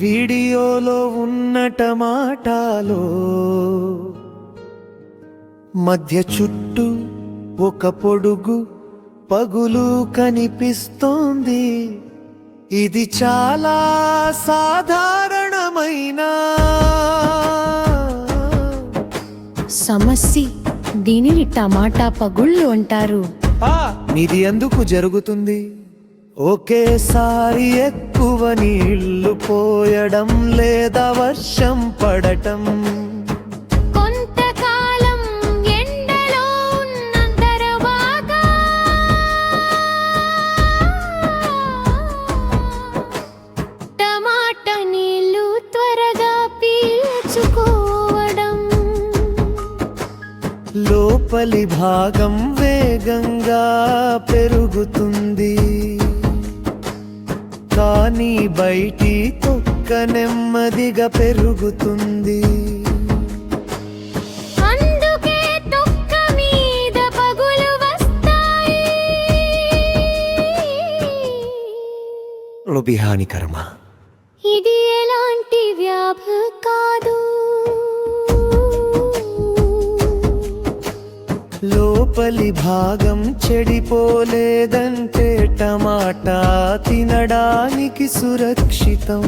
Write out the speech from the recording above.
వీడియోలో ఉన్న టమాటాలో మధ్య చుట్టూ ఒక పొడుగు పగులు కనిపిస్తోంది. ఇది చాలా సాధారణమైన సమస్య దీనిని టమాటా పగుళ్ళు అంటారు. ఇది ఎందుకు జరుగుతుంది? ఒకేసారి ఎక్కువ నీళ్ళు పోయడం లేదా వర్షం పడటం. కొంతకాలం ఎండలో ఉన్న తర్వాత టమాటా నీళ్ళు త్వరగా పీల్చుకోవడం. లోపలి భాగం వేగంగా పెరుగుతుంది. కానీ బయటి తొక్క నెమ్మదిగా పెరుగుతుంది. అందుకే తొక్క మీద పగులు వస్తాయి. లోపి హానికరమా ఇది ఎలాంటి వ్యాధ లోపలి భాగం చెడిపోలేదంటే టమాటా తినడానికి సురక్షితం.